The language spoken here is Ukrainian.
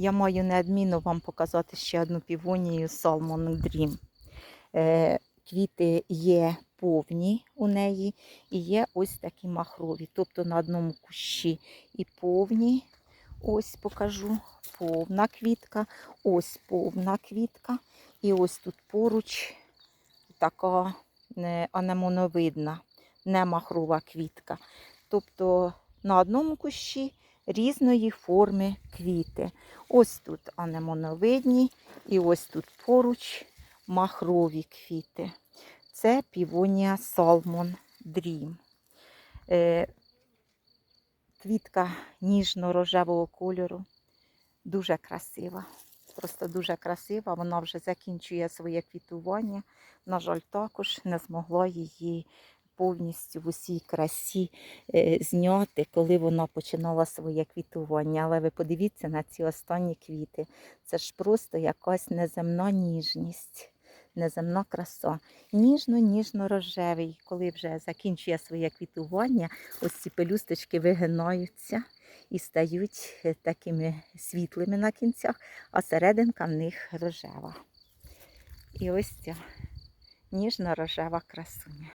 Я маю неодмінно вам показати ще одну півонію Salmon Dream. Е, квіти є повні у неї і є ось такі махрові. Тобто на одному кущі і повні, ось покажу, повна квітка, ось повна квітка. І ось тут поруч така е, анемоновидна, не махрова квітка. Тобто на одному кущі різної форми квіти. Ось тут анемоновидні і ось тут поруч махрові квіти. Це півонія Salmon Dream. Е, квітка ніжно-рожевого кольору. Дуже красива. Просто дуже красива. Вона вже закінчує своє квітування. На жаль, також не змогла її повністю в усій красі е, зняти, коли вона починала своє квітування. Але ви подивіться на ці останні квіти. Це ж просто якась неземна ніжність, неземна краса. Ніжно-ніжно-рожевий. Коли вже закінчує своє квітування, ось ці пелюсточки вигинаються і стають е, такими світлими на кінцях, а серединка в них рожева. І ось ця ніжно-рожева красуня.